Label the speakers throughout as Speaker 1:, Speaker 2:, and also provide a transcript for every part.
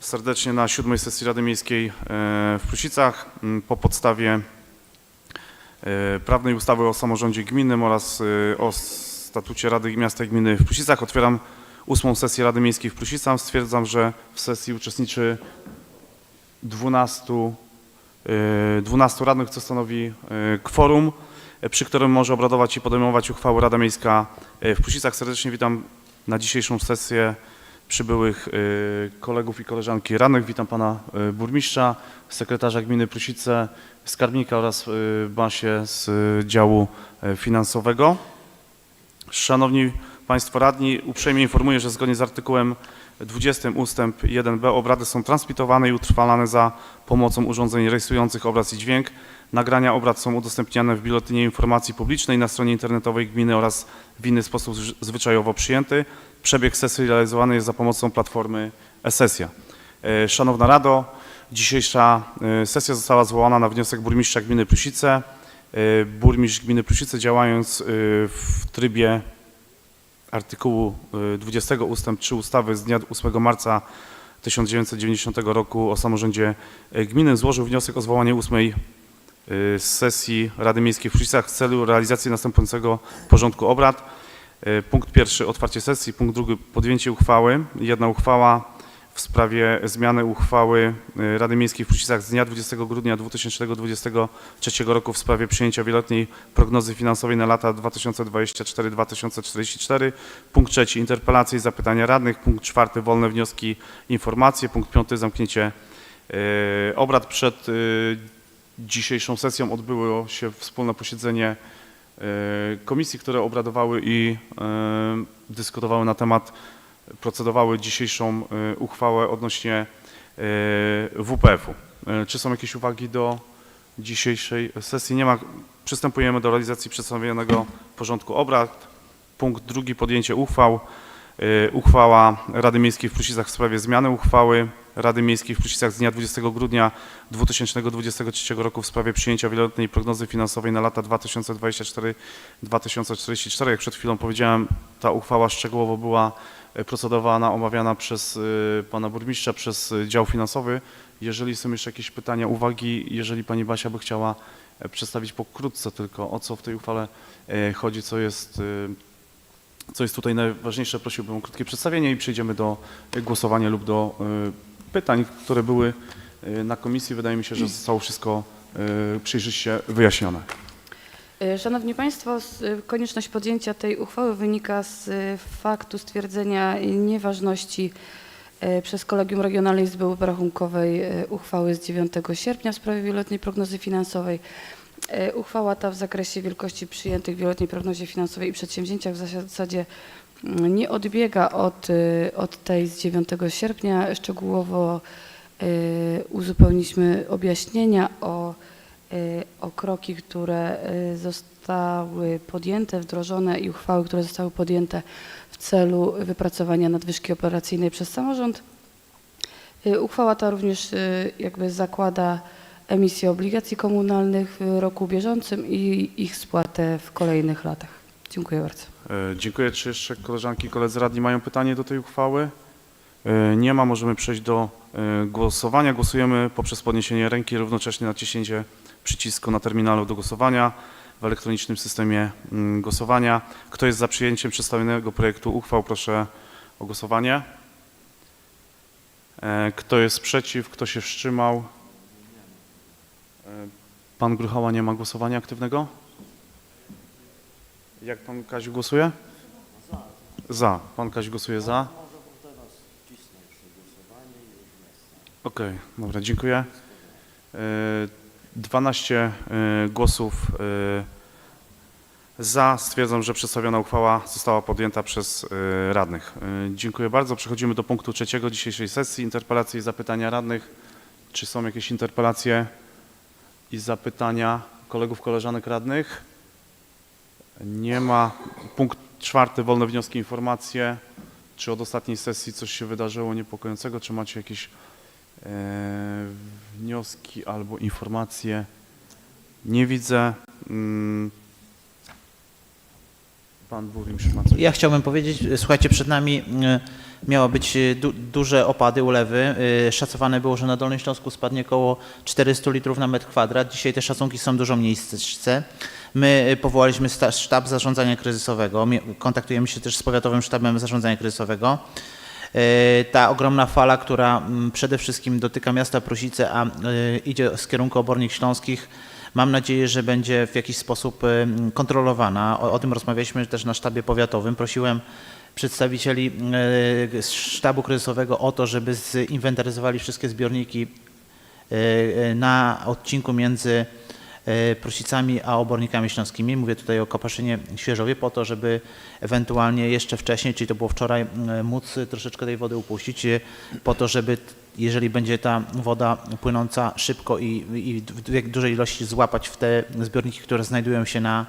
Speaker 1: serdecznie na siódmej sesji Rady Miejskiej e, w Prusicach po podstawie e, prawnej ustawy o samorządzie gminnym oraz e, o statucie Rady Miasta i Gminy w Prusicach. Otwieram ósmą sesję Rady Miejskiej w Prusicach. Stwierdzam, że w sesji uczestniczy 12, e, 12 radnych, co stanowi kworum, przy którym może obradować i podejmować uchwały Rada Miejska w Prusicach. Serdecznie witam na dzisiejszą sesję przybyłych y, kolegów i koleżanki radnych. Witam pana y, burmistrza, sekretarza gminy Prusice, skarbnika oraz y, Basie z y, działu y, finansowego. Szanowni Państwo radni, uprzejmie informuję, że zgodnie z artykułem 20 ustęp 1b obrady są transmitowane i utrwalane za pomocą urządzeń rejestrujących obraz i dźwięk. Nagrania obrad są udostępniane w Biuletynie Informacji Publicznej na stronie internetowej gminy oraz w inny sposób zwyczajowo przyjęty. Przebieg sesji realizowany jest za pomocą platformy e-sesja. E, Szanowna Rado, dzisiejsza e, sesja została zwołana na wniosek burmistrza gminy Prusice. E, burmistrz gminy Prusice działając w trybie artykułu 20 ustęp 3 ustawy z dnia 8 marca 1990 roku o samorządzie gminy złożył wniosek o zwołanie 8 Y, z sesji Rady Miejskiej w Puszczycach w celu realizacji następującego porządku obrad. Y, punkt pierwszy otwarcie sesji, punkt drugi podjęcie uchwały. Jedna uchwała w sprawie zmiany uchwały y, Rady Miejskiej w Puszczycach z dnia 20 grudnia 2023 roku w sprawie przyjęcia wieloletniej prognozy finansowej na lata 2024-2044. Punkt trzeci interpelacje i zapytania radnych. Punkt czwarty wolne wnioski, informacje. Punkt piąty zamknięcie obrad przed dzisiejszą sesją odbyło się wspólne posiedzenie y, komisji, które obradowały i y, dyskutowały na temat procedowały dzisiejszą y, uchwałę odnośnie WPF-u. Czy są jakieś uwagi do dzisiejszej sesji? Nie ma. Przystępujemy do realizacji przedstawionego porządku obrad. Punkt drugi podjęcie uchwał. Uchwała Rady Miejskiej w Pruszicach w sprawie zmiany uchwały Rady Miejskiej w Pruszicach z dnia 20 grudnia 2023 roku w sprawie przyjęcia wieloletniej prognozy finansowej na lata 2024-2044. Jak przed chwilą powiedziałem, ta uchwała szczegółowo była e, procedowana, omawiana przez y, pana burmistrza, przez y, dział finansowy. Jeżeli są jeszcze jakieś pytania, uwagi, jeżeli pani Basia by chciała e, przedstawić pokrótce tylko, o co w tej uchwale e, chodzi, co jest, co jest tutaj najważniejsze, prosiłbym o krótkie przedstawienie i przejdziemy do e, głosowania lub do pytań, które były y, na komisji. Wydaje mi się, że zostało wszystko y, przejrzyście wyjaśnione.
Speaker 2: E, Szanowni Państwo, e, konieczność podjęcia tej uchwały wynika z e, faktu stwierdzenia nieważności e, przez Kolegium Regionalnej Izby Obrachunkowej e, uchwały z 9 sierpnia w sprawie wieloletniej prognozy finansowej. E, Uchwała ta w zakresie wielkości przyjętych w wieloletniej prognozie finansowej i przedsięwzięciach w zasadzie nie odbiega od, e, od tej z 9 sierpnia. Szczegółowo e, uzupełniliśmy objaśnienia o y, o kroki, które y, zostały podjęte, wdrożone i uchwały, które zostały podjęte w celu wypracowania nadwyżki operacyjnej przez samorząd. Y, Uchwała ta również y, jakby zakłada emisję obligacji komunalnych w roku bieżącym i ich spłatę w kolejnych latach. Dziękuję bardzo.
Speaker 1: E, Dziękuję. Czy jeszcze koleżanki i koledzy radni mają pytanie do tej uchwały? E, Nie ma. Możemy przejść do e, głosowania. Głosujemy poprzez podniesienie ręki, równocześnie naciśnięcie przycisku na terminalu do głosowania w elektronicznym systemie mm, głosowania. Kto jest za przyjęciem przedstawionego projektu uchwał, proszę o głosowanie. Kto jest przeciw? Kto się wstrzymał? Pan Gruchała nie ma głosowania aktywnego? Jak pan Kaziu głosuje? Za. Pan Kaziu głosuje za. Okej, dobra, dziękuję. E, 12 e, głosów e, za. Stwierdzam, że przedstawiona uchwała została podjęta przez e, radnych. E, Dziękuję bardzo. Przechodzimy do punktu trzeciego dzisiejszej sesji. Interpelacje i zapytania radnych. Czy są jakieś interpelacje i zapytania kolegów, koleżanek radnych? Nie ma. Punkt czwarty, wolne wnioski, informacje. Czy od ostatniej sesji coś się wydarzyło niepokojącego? Czy macie jakieś e, wnioski albo informacje? Nie widzę. Mm. Pan burmistrz ma coś.
Speaker 3: Ja chciałbym powiedzieć, słuchajcie, przed nami e, miało być y, du duże opady, ulewy. Y, Szacowane było, że na Dolnym Śląsku spadnie około 400 litrów na metr kwadrat. Dzisiaj te szacunki są dużo mniejsze. My y, powołaliśmy sztab zarządzania kryzysowego. Kontaktujemy się też z Powiatowym Sztabem Zarządzania Kryzysowego. E, Ta ogromna fala, która mm, przede wszystkim dotyka miasta Prosice, a e, idzie z kierunku obornik śląskich, mam nadzieję, że będzie w jakiś sposób e, kontrolowana. O, o tym rozmawialiśmy też na sztabie powiatowym. Prosiłem przedstawicieli sztabu kryzysowego o to, żeby zinwentaryzowali wszystkie zbiorniki na odcinku między Prusicami a obornikami śląskimi. Mówię tutaj o Kopaszynie Świeżowie po to, żeby ewentualnie jeszcze wcześniej, czyli to było wczoraj, m, móc troszeczkę tej wody upuścić, e, po to, żeby jeżeli będzie ta woda płynąca szybko i, i w dużej ilości złapać w te zbiorniki, które znajdują się na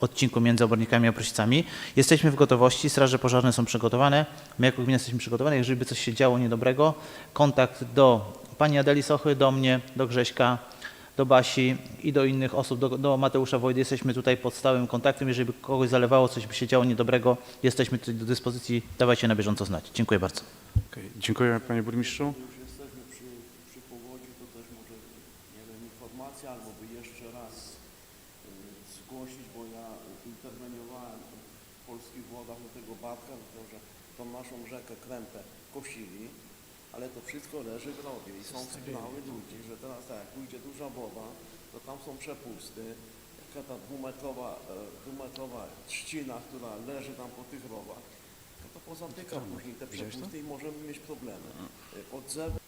Speaker 3: odcinku między obornikami a Prusicami. Jesteśmy w gotowości, straże pożarne są przygotowane, my jako gmina jesteśmy przygotowani. Jeżeli by coś się działo niedobrego, kontakt do pani Adeli Sochy, do mnie, do Grześka, do Basi i do innych osób, do, do Mateusza Wojdy. Jesteśmy tutaj pod stałym kontaktem. Jeżeli by kogoś zalewało, coś by się działo niedobrego, jesteśmy tutaj do dyspozycji. Dawajcie na bieżąco znać. Dziękuję bardzo.
Speaker 1: Okej, Dziękuję panie burmistrzu.
Speaker 4: już jesteśmy przy, przy powodzi, to też może, nie wiem, informacja, albo by jeszcze raz zgłosić, bo ja interweniowałem w polskich wodach do tego Bartka, że tą naszą rzekę Krępę kosili, ale to wszystko leży w rowie i są sygnały ludzi, że teraz tak, jak pójdzie duża woda, to tam są przepusty, jaka ta dwumetrowa, e, dwumetrowa trzcina, która leży tam po tych rowach, to, to pozatyka później te przepusty i możemy mieć problemy. Y, Odzewy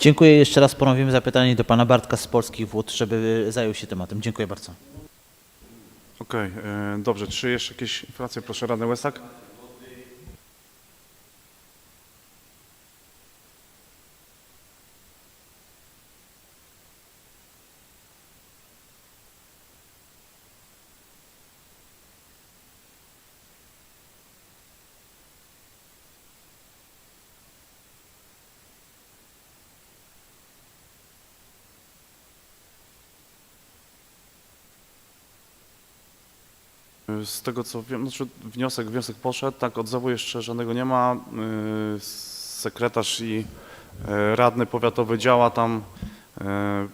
Speaker 3: Dziękuję jeszcze raz. Ponowimy zapytanie do pana Bartka z Polskich Wód, żeby zajął się tematem. Dziękuję bardzo.
Speaker 1: Okej, e, dobrze. Czy jeszcze jakieś informacje? Proszę, radny Łesak. Z tego co wiem, znaczy wniosek, wniosek poszedł, tak odzewu jeszcze żadnego nie ma. Yy, Sekretarz i e, radny powiatowy działa tam, e,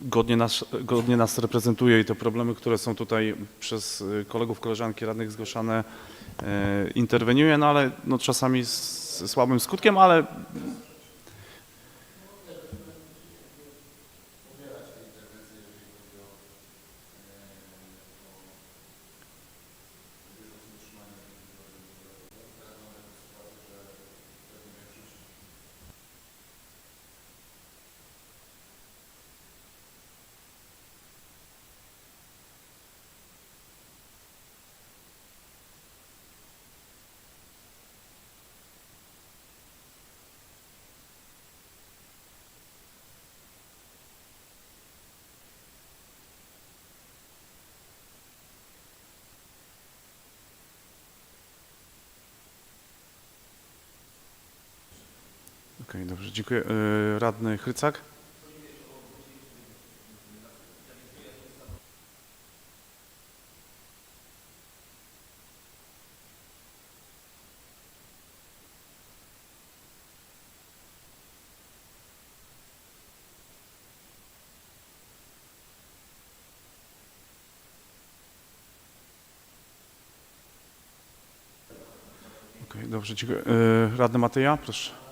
Speaker 1: godnie nas, godnie nas reprezentuje i te problemy, które są tutaj przez kolegów, koleżanki radnych zgłaszane, interweniuje, no ale no, czasami z słabym skutkiem, ale Okej, dobrze, dziękuję. E, Radny Chrycak? Dobrze, dziękuję. E, Radny Matyja, proszę.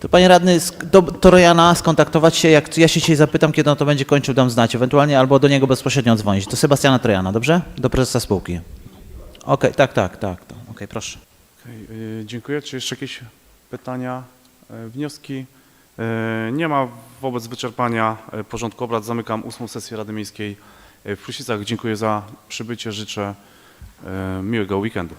Speaker 3: To panie radny, do Torojana skontaktować się, jak ja się dzisiaj zapytam, kiedy on to będzie kończył, dam znać, ewentualnie albo do niego bezpośrednio dzwonić. Do Sebastiana Trojana, dobrze? Do prezesa spółki. Okej, tak, tak, tak. to- Okej, proszę.
Speaker 1: Okej, y, dziękuję. Czy jeszcze jakieś pytania, y, wnioski? E, Nie ma wobec wyczerpania e, porządku obrad. Zamykam ósmą sesję Rady Miejskiej e, w Pruszicach. Dziękuję za przybycie. Życzę e, miłego weekendu.